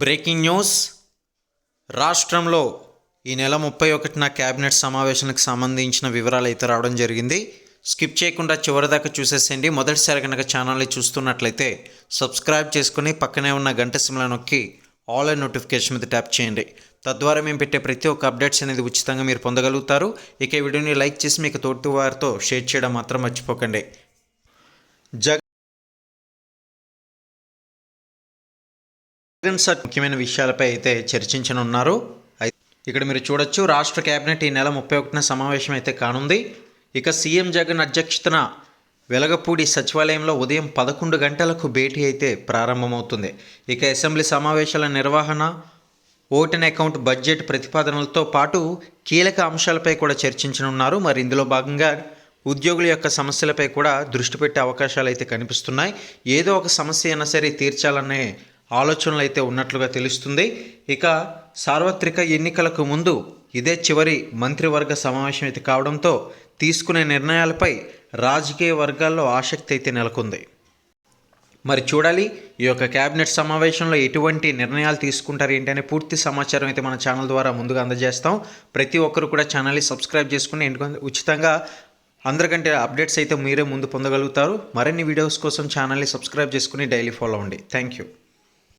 Breaking news. రాష్ట్రంలో ఈ నెల ముప్పై ఒకటిన కేబినెట్ సమావేశానికి సంబంధించిన వివరాలు అయితే రావడం జరిగింది. స్కిప్ చేయకుండా చివరిదాకా చూసేసేయండి. మొదటిసారి కనుక ఛానల్ని చూస్తున్నట్లయితే సబ్స్క్రైబ్ చేసుకుని పక్కనే ఉన్న గంట సిమ్లా నొక్కి ఆల్ అండ్ నోటిఫికేషన్ మీద ట్యాప్ చేయండి. తద్వారా మేము పెట్టే ప్రతి ఒక్క అప్డేట్స్ అనేది ఉచితంగా మీరు పొందగలుగుతారు. ఇక ఈ వీడియోని లైక్ చేసి మీకు తోటి వారితో షేర్ చేయడం మాత్రం మర్చిపోకండి. జగ జగన్ సార్ ముఖ్యమైన విషయాలపై అయితే చర్చించనున్నారు. ఇక్కడ మీరు చూడొచ్చు రాష్ట్ర కేబినెట్ ఈ నెల ముప్పై ఒకటిన సమావేశం అయితే కానుంది. ఇక సీఎం జగన్ అధ్యక్షతన వెలగపూడి సచివాలయంలో ఉదయం పదకొండు గంటలకు భేటీ అయితే ప్రారంభమవుతుంది. ఇక అసెంబ్లీ సమావేశాల నిర్వహణ ఓటెన్ అకౌంట్ బడ్జెట్ ప్రతిపాదనలతో పాటు కీలక అంశాలపై కూడా చర్చించనున్నారు. మరి ఇందులో భాగంగా ఉద్యోగుల యొక్క సమస్యలపై కూడా దృష్టి పెట్టే అవకాశాలు అయితే కనిపిస్తున్నాయి. ఏదో ఒక సమస్య అయినా సరే తీర్చాలనే ఆలోచనలు అయితే ఉన్నట్లుగా తెలుస్తుంది. ఇక సార్వత్రిక ఎన్నికలకు ముందు ఇదే చివరి మంత్రివర్గ సమావేశం అయితే కావడంతో తీసుకునే నిర్ణయాలపై రాజకీయ వర్గాల్లో ఆసక్తి అయితే నెలకొంది. మరి చూడాలి ఈ యొక్క కేబినెట్ సమావేశంలో ఎటువంటి నిర్ణయాలు తీసుకుంటారు ఏంటి పూర్తి సమాచారం అయితే మన ఛానల్ ద్వారా ముందుగా అందజేస్తాం. ప్రతి ఒక్కరు కూడా ఛానల్ని సబ్స్క్రైబ్ చేసుకుని ఎందుకంటే ఉచితంగా అందరికంటే అప్డేట్స్ అయితే మీరే ముందు పొందగలుగుతారు. మరిన్ని వీడియోస్ కోసం ఛానల్ని సబ్స్క్రైబ్ చేసుకుని డైలీ ఫాలో అవ్వండి. Thank you.